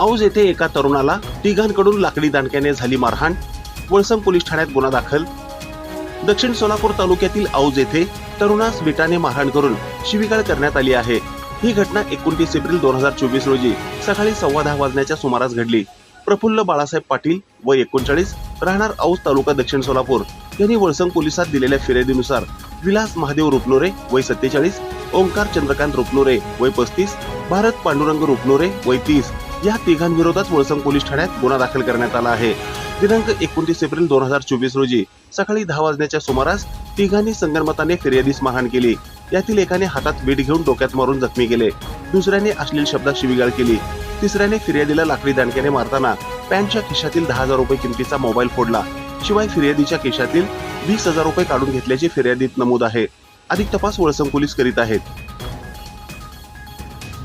औज येथे एका तरुणाला तिघांकडून लाकडी दांडक्याने झाली मारहाण. वळसंग पोलीस ठाण्यात गुन्हा दाखल. दक्षिण सोलापूर तालुक्यातील औज येथे तरुणास विटाने मारहाण करून शिवीगाळ करण्यात आली आहे. ही घटना एकोणतीस एप्रिल दोन हजार चोवीस रोजी सकाळी सव्वा दहा वाजण्याच्या सुमारास घडली. प्रफुल्ल बाळासाहेब पाटील व एकोणचाळीस राहणार औज तालुका दक्षिण सोलापूर यांनी वळसंग पोलिसात दिलेल्या फिर्यादीनुसार विलास महादेव रुपनोरे वय सत्तेचाळीस ओंकार चंद्रकांत रुपनोरे वय पस्तीस भारत पांडुरंग रुपनोरे वय तीस या तिघांविरोधात वळसंग पोलीस ठाण्यात गुन्हा दाखल करण्यात आला आहे. दिनांक एकोणतीस एप्रिल दोन हजार चोवीस रोजी सकाळी दहा वाजण्याच्या सुमारास तिघांनी संगनमताने फिर्यादीस मारहाण केली. यातील एकाने हातात वीट घेऊन डोक्यात मारून जखमी केले. दुसऱ्याने अश्लील शब्दात शिवीगाळ केली. तिसऱ्याने फिर्यादीला लाकडी दांडक्याने मारताना पॅन्टच्या खिशातील दहा हजार रुपये किमतीचा मोबाईल फोडला. शिवाय फिर्यादीच्या खिशातील वीस हजार रुपये काढून घेतल्याचे फिर्यादीत नमूद आहे. अधिक तपास वळसंग पोलीस करीत आहेत.